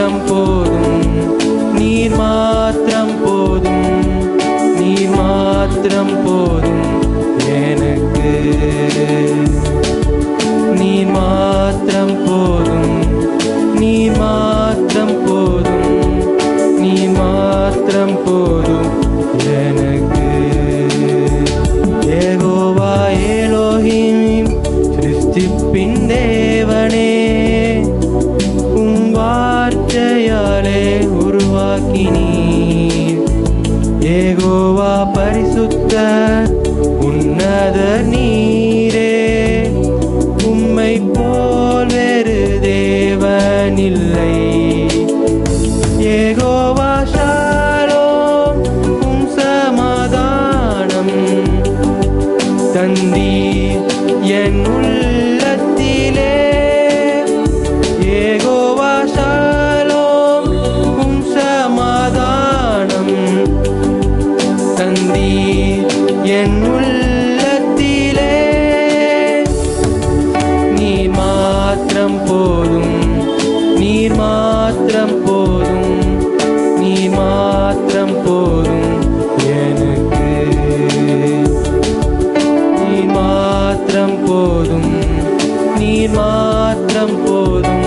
மாத்திரம் போதும். நீர் மாத்திரம் போதும். நீர் மாத்திரம் போதும். எனக்கு நீர் மாத்திரம் போதும். நீர் மாத்திரம் போதும். நீர் மாத்திரம் போதும். உன்னத நீரே உம்மை போல் வேறு தேவனில்லை ஏகோவா ஷாலோம் உம் சமாதானம். தந்தி என் உள்ளத்திலே. ஏகோவா ஷாலோம் உம் சமாதானம். தந்தீர் என் உள்ளத்திலே. நீ மாத்திரம் போதும் நீர் மாத்திரம் போதும் நீ மாத்திரம் போதும் எனக்கு. நீ மாத்திரம் போதும் நீ மாத்திரம் போதும்.